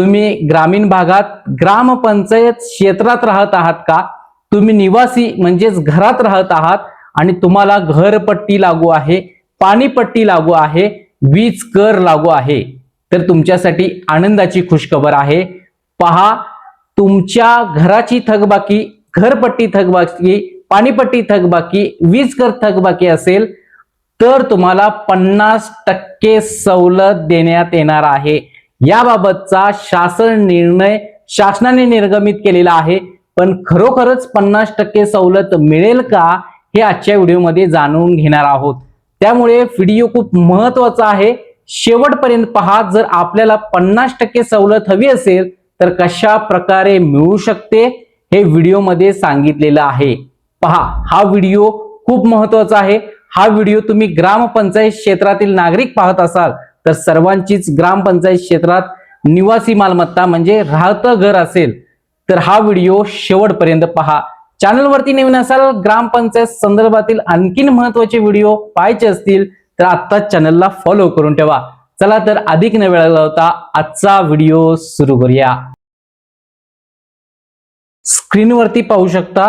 तुम्ही ग्रामीण भागात ग्रामपंचायत क्षेत्रात राहत आहात का? तुम्ही निवासी म्हणजेच घरात राहत आहात आणि तुम्हाला घरपट्टी लागू आहे पाणीपट्टी लागू आहे वीज कर लागू आहे. तर तुमच्यासाठी आनंदाची खुशखबर आहे. पहा तुमच्या घराची थकबाकी घरपट्टी थकबाकी पाणीपट्टी थकबाकी वीज कर थकबाकी असेल तर तुम्हाला पन्नास टक्के सवलत देण्यात येणार आहे. याबाबतचा शासन निर्णय शासनाने निर्गमित केलेला आहे. पण खरोखरच पन्नास टक्के सवलत मिळेल का हे आजच्या व्हिडिओमध्ये जाणून घेणार आहोत. त्यामुळे व्हिडिओ खूप महत्त्वाचा आहे. शेवटपर्यंत पहा जर आपल्याला पन्नास टक्के सवलत हवी असेल तर कशा प्रकारे मिळू शकते हे व्हिडिओमध्ये सांगितलेलं आहे. पहा हा व्हिडिओ खूप महत्त्वाचा आहे. हा व्हिडिओ तुम्ही ग्रामपंचायत क्षेत्रातील नागरिक पाहत असाल तर सर्वांचीच ग्रामपंचायत क्षेत्रात निवासी मालमत्ता म्हणजे राहतं घर असेल तर हा व्हिडिओ शेवटपर्यंत पहा. चॅनलवरती नवीन असाल ग्रामपंचायत संदर्भातील आणखीन महत्त्वाचे व्हिडिओ पाहायचे असतील तर आत्ताच चॅनलला फॉलो करून ठेवा. चला तर अधिक न वेळ लावता आजचा व्हिडिओ सुरू करूया. स्क्रीनवरती पाहू शकता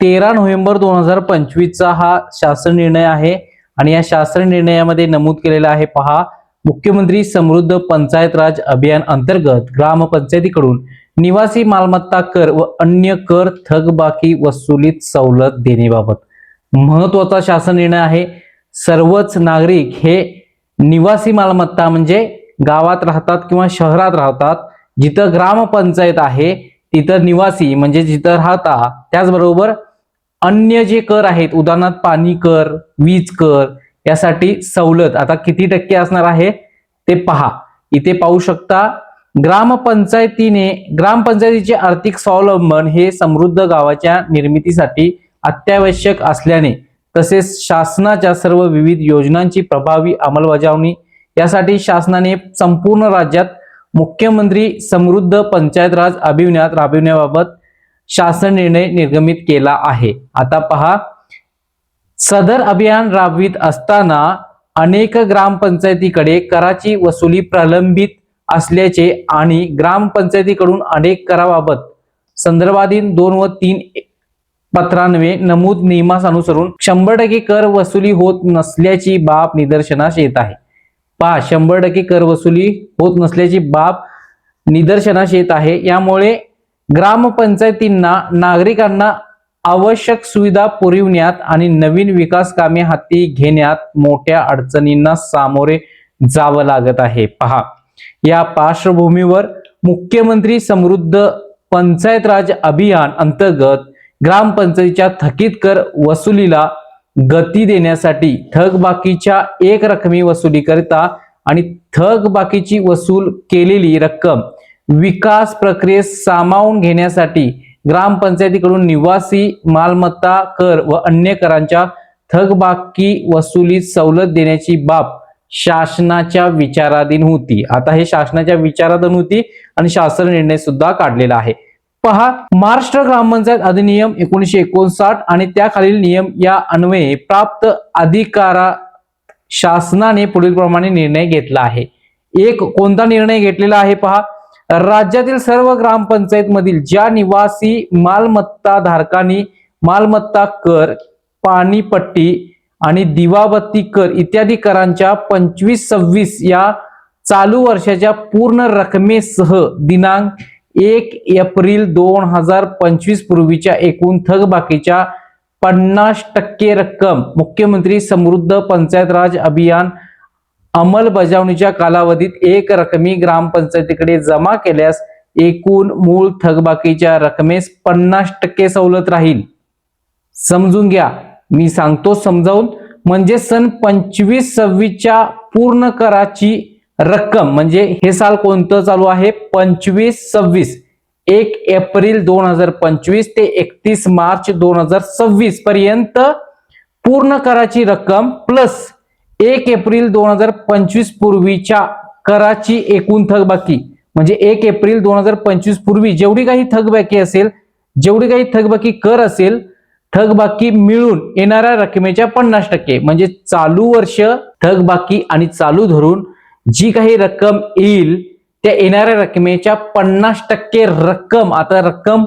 तेरा नोव्हेंबर दोन हजार पंचवीसचा हा शासन निर्णय आहे. आणि या शासन निर्णयामध्ये नमूद केलेला आहे पहा. मुख्यमंत्री समृद्ध पंचायत राज अभियान अंतर्गत ग्रामपंचायतीकडून निवासी मालमत्ता कर व अन्य कर थकबाकी वसुलीत सवलत देण्याबाबत महत्त्वाचा शासन निर्णय आहे. सर्वच नागरिक हे निवासी मालमत्ता म्हणजे गावात राहतात किंवा शहरात राहतात जिथं ग्रामपंचायत आहे तिथं निवासी म्हणजे जिथं राहता त्याचबरोबर अन्य जे कर आहेत उदाहरणार्थ पाणी कर वीज कर यासाठी सवलत. आता किती टक्के असणार आहे? ते पहा. इथे पाहू शकता ग्रामपंचायतीने ग्रामपंचायतीचे आर्थिक स्वावलंबन हे समृद्ध गावाच्या निर्मितीसाठी अत्यावश्यक असल्याने तसेच शासनाच्या सर्व विविध योजनांची प्रभावी अंमलबजावणी यासाठी शासनाने संपूर्ण राज्यात मुख्यमंत्री समृद्ध पंचायत राज अभियानात राबविण्याबाबत शासन निर्णय निर्गमित केला आहे. आता पहा सदर अभियान राबवित असताना अनेक ग्रामपंचायतीकडे कराची वसुली प्रलंबित असल्याचे आणि ग्रामपंचायतीकडून अनेक कराबाबत संदर्भाधीन दोन व तीन पत्रांवे नमूद नियमास अनुसरून शंभर टक्के कर वसुली होत नसल्याची बाब निदर्शनास येत आहे. पहा शंभर टक्के कर वसुली होत नसल्याची बाब निदर्शनास येत आहे. यामुळे ग्रामपंचायतींना नागरिकांना आवश्यक सुविधा पुरविण्यात आणि नवीन विकास कामे हाती घेण्यात मोठ्या अडचणींना सामोरे जावं लागत आहे. पहा या पार्श्वभूमीवर मुख्यमंत्री समृद्ध पंचायत राज अभियान अंतर्गत ग्रामपंचायतीच्या थकीत कर वसुलीला गती देण्यासाठी थकबाकीच्या एक रकमी वसुलीकरिता आणि थकबाकीची वसूल केलेली रक्कम विकास प्रक्रियेत सामावून घेण्यासाठी ग्रामपंचायतीकडून निवासी मालमत्ता कर व अन्य करांच्या थकबाकी वसुलीत सवलत देण्याची बाब शासनाच्या विचाराधीन होती. आता हे शासनाच्या विचाराधीन होती आणि शासन निर्णय सुद्धा काढलेला आहे. पहा महाराष्ट्र ग्रामपंचायत अधिनियम एकोणीशे एकोणसाठ आणि त्याखालील नियम या अन्वये प्राप्त अधिकारा शासनाने पुढील प्रमाणे निर्णय घेतला आहे. एक कोणता निर्णय घेतलेला आहे पहा? राज्यातील सर्व ग्रामपंचायत मधील ज्या निवासी मालमत्ता धारकांनी मालमत्ता कर पाणीपट्टी आणि दिवाबत्ती कर इत्यादी करांच्या पंचवीस सव्वीस या चालू वर्षाच्या पूर्ण रकमेसह दिनांक एक एप्रिल दोन हजार पंचवीस पूर्वीच्या एकूण थकबाकीच्या पन्नास टक्के रक्कम मुख्यमंत्री समृद्ध पंचायत राज अभियान अंमलबजावणीच्या कालावधीत एक रकमी ग्रामपंचायतीकडे जमा केल्यास एकूण मूळ थकबाकीच्या रकमेस पन्नास टक्के सवलत राहील. समजून घ्या. मी सांगतो समजावून. म्हणजे सन पंचवीस सव्वीसच्या पूर्ण कराची रक्कम म्हणजे हे साल कोणतं चालू आहे? पंचवीस सव्वीस. एक एप्रिल दोन हजार पंचवीस ते एकतीस मार्च दोन हजार सव्वीस पर्यंत पूर्ण कराची रक्कम प्लस एक एप्रिल दोन हजार पंचवीस पूर्वीच्या कराची एकूण थकबाकी. म्हणजे एक एप्रिल दोन हजार पंचवीस पूर्वी जेवढी काही थकबाकी असेल जेवढी काही थकबाकी कर असेल थकबाकी मिळून येणाऱ्या रकमेच्या पन्नास टक्के. म्हणजे चालू वर्ष थकबाकी आणि चालू धरून जी काही रक्कम येईल त्या येणाऱ्या रकमेच्या पन्नास टक्के रक्कम. आता रक्कम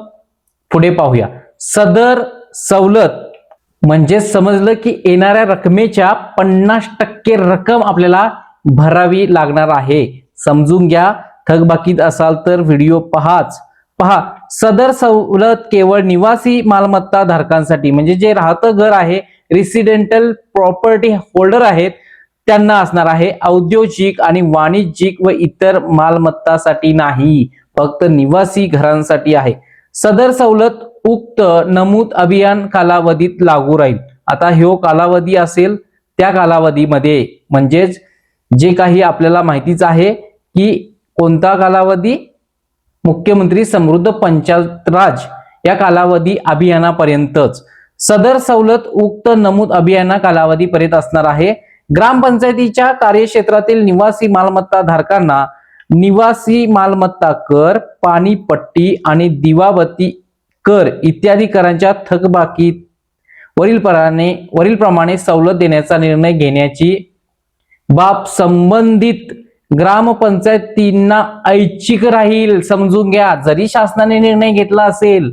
पुढे पाहूया. सदर सवलत म्हणजे समजलं की येणाऱ्या रकमेच्या पन्नास टक्के रक्कम आपल्याला भरावी लागणार आहे. समजून घ्या. थकबाकीत असाल तर व्हिडिओ पहाच. पहा सदर सवलत केवळ निवासी मालमत्ता धारकांसाठी म्हणजे जे राहतं घर आहे रेसिडेंटल प्रॉपर्टी होल्डर आहेत त्यांना असणार आहे. औद्योगिक आणि वाणिज्यिक व इतर मालमत्तासाठी नाही. फक्त निवासी घरांसाठी आहे. सदर सवलत उक्त नमूद अभियान कालावधीत लागू राहील. आता ह्यो कालावधी असेल त्या कालावधीमध्ये म्हणजेच जे काही आपल्याला माहितीच आहे की कोणता कालावधी? मुख्यमंत्री समृद्ध पंचायत राज या कालावधी अभियानापर्यंतच. सदर सवलत उक्त नमूद अभियाना कालावधीपर्यंत असणार आहे. ग्रामपंचायतीच्या कार्यक्षेत्रातील निवासी मालमत्ता धारकांना निवासी मालमत्ता कर पाणीपट्टी आणि दिवाबत्ती कर इत्यादी करांच्या थकबाकी वरील प्रमाणे वरील प्रमाणे सवलत देण्याचा निर्णय घेण्याची बाब संबंधित ग्रामपंचायतींना ऐच्छिक राहील समजून घ्या. जरी शासनाने निर्णय घेतला असेल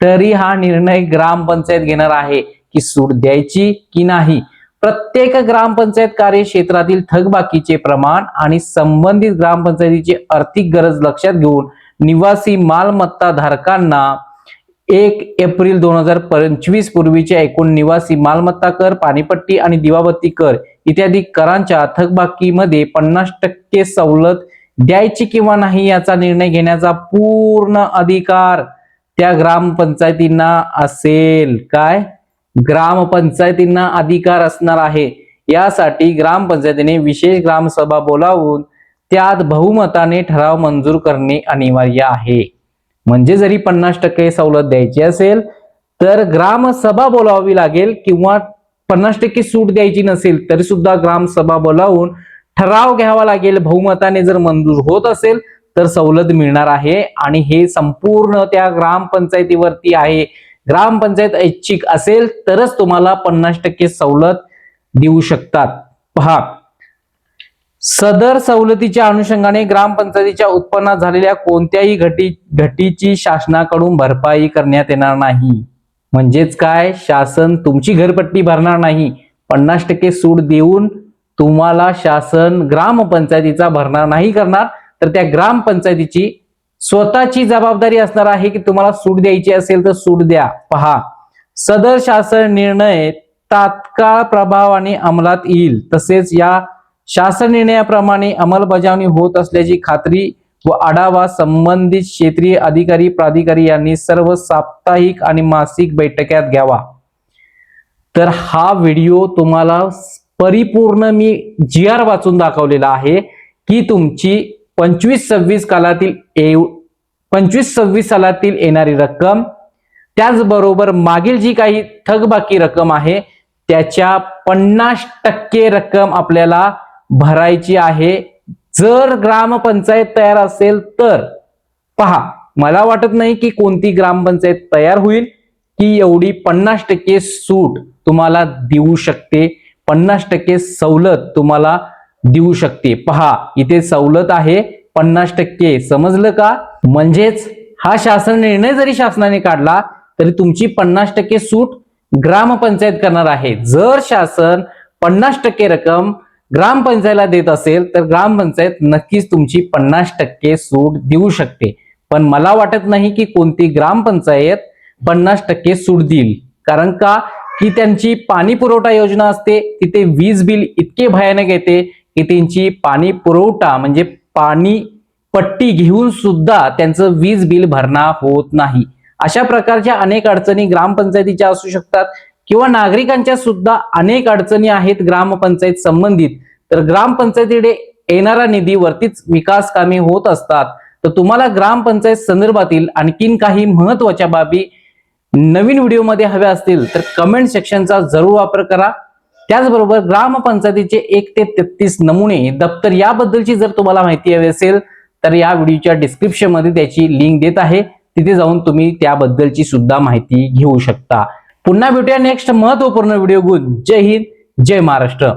तरी हा निर्णय ग्रामपंचायत घेणार आहे की सूट द्यायची की नाही. प्रत्येक ग्रामपंचायत कार्यक्षेत्रातील थकबाकीचे प्रमाण आणि संबंधित ग्रामपंचायतीची आर्थिक गरज लक्षात घेऊन निवासी मालमत्ता धारकांना एक एप्रिल दोन हजार पंचवीस पूर्वीच्या एकूण निवासी मालमत्ता कर पाणीपट्टी आणि दिवाबत्ती कर इत्यादी करांच्या थकबाकीमध्ये पन्नास टक्के सवलत द्यायची किंवा नाही याचा निर्णय घेण्याचा पूर्ण अधिकार त्या ग्रामपंचायतींना असेल. काय? ग्रामपंचायतींना अधिकार असणार आहे. यासाठी ग्रामपंचायतीने विशेष ग्रामसभा बोलावून त्यात बहुमताने ठराव मंजूर करणे अनिवार्य आहे. म्हणजे जरी पन्नास टक्के सवलत द्यायची असेल तर ग्रामसभा बोलावी लागेल किंवा पन्नास टक्के सूट द्यायची नसेल तरी सुद्धा ग्रामसभा बोलावून ठराव घ्यावा लागेल. बहुमताने जर मंजूर होत असेल तर सवलत मिळणार आहे. आणि हे संपूर्ण त्या ग्रामपंचायतीवरती आहे. ग्रामपंचायत ऐच्छिक असेल तरच तुम्हाला पन्नास टक्के सवलत देऊ शकतात. पहा. सदर सवलतीच्या अनुषंगाने ग्रामपंचायतीच्या उत्पन्नात झालेल्या कोणत्याही घटी घटीची शासनाकडून भरपाई करण्यात येणार नाही. म्हणजेच काय? शासन तुमची घरपट्टी भरणार नाही. पन्नास टक्के सूट देऊन तुम्हाला शासन ग्रामपंचायतीचा भरणार नाही करणार तर त्या ग्रामपंचायतीची स्वतःची जबाबदारी असणार आहे की तुम्हाला सूट द्यायची असेल तर सूट द्या. पहा सदर शासन निर्णय तात्काळ प्रभावाने अंमलात येईल. तसेच या शासन निर्णयाप्रमाणे अंमलबजावणी होत असल्याची खात्री व आढावा संबंधित क्षेत्रीय अधिकारी प्राधिकारी यांनी सर्व साप्ताहिक आणि मासिक बैठक्यात घ्यावा. तर हा व्हिडिओ तुम्हाला परिपूर्ण मी जी आर वाचून दाखवलेला आहे की तुमची पंचवीस सव्वीस कालातील पंचवीस सव्वीस सालातील येणारी रक्कम. त्याचबरोबर मागील जी काही थकबाकी रक्कम आहे त्याच्या पन्नास टक्के रक्कम आपल्याला भरायची आहे. जर ग्रामपंचायत तयार असेल तर. पहा मला वाटत नाही की कोणती ग्रामपंचायत तयार होईल की एवढी पन्नास टक्के सूट तुम्हाला देऊ शकते. पन्नास टक्के सवलत तुम्हाला देऊ शकते. पहा इथे सवलत आहे पन्नास टक्के. समजलं का? म्हणजेच हा शासन निर्णय जरी शासनाने काढला तरी तुमची पन्नास टक्के सूट ग्रामपंचायत करणार आहे. जर शासन पन्नास टक्के रक्कम ग्रामपंचायतला देत असेल तर ग्रामपंचायत नक्कीच तुमची पन्नास टक्के सूट देऊ शकते. पण मला वाटत नाही की कोणती ग्रामपंचायत पन्नास टक्के सूट देईल. कारण का? की त्यांची पाणी पुरवठा योजना असते तिथे वीज बिल इतके भयानक येते की त्यांची पाणी पुरवठा म्हणजे पाणी पट्टी घेऊन सुद्धा त्यांचं वीज बिल भरणा होत नाही. अशा प्रकारच्या अनेक अडचणी ग्रामपंचायतीच्या असू शकतात किंवा नागरिकांच्या सुद्धा अनेक अडचणी आहेत ग्रामपंचायत संबंधित. तर ग्रामपंचायतीकडे येणारा निधीवरतीच विकास कामे होत असतात. तर तुम्हाला ग्रामपंचायत संदर्भातील आणखीन काही महत्त्वाच्या बाबी नवीन व्हिडिओमध्ये हव्या असतील तर कमेंट सेक्शनचा जरूर वापर करा. त्याचबरोबर ग्रामपंचायतीचे एक ते तेहतीस नमुने दप्तर याबद्दलची जर तुम्हाला माहिती हवी असेल तर या व्हिडिओच्या डिस्क्रिप्शनमध्ये त्याची लिंक देत आहे. तिथे जाऊन तुम्ही त्याबद्दलची सुद्धा माहिती घेऊ शकता. पुन्हा भेटूया नेक्स्ट महत्त्वपूर्ण व्हिडिओ गुण जय हिंद जय महाराष्ट्र.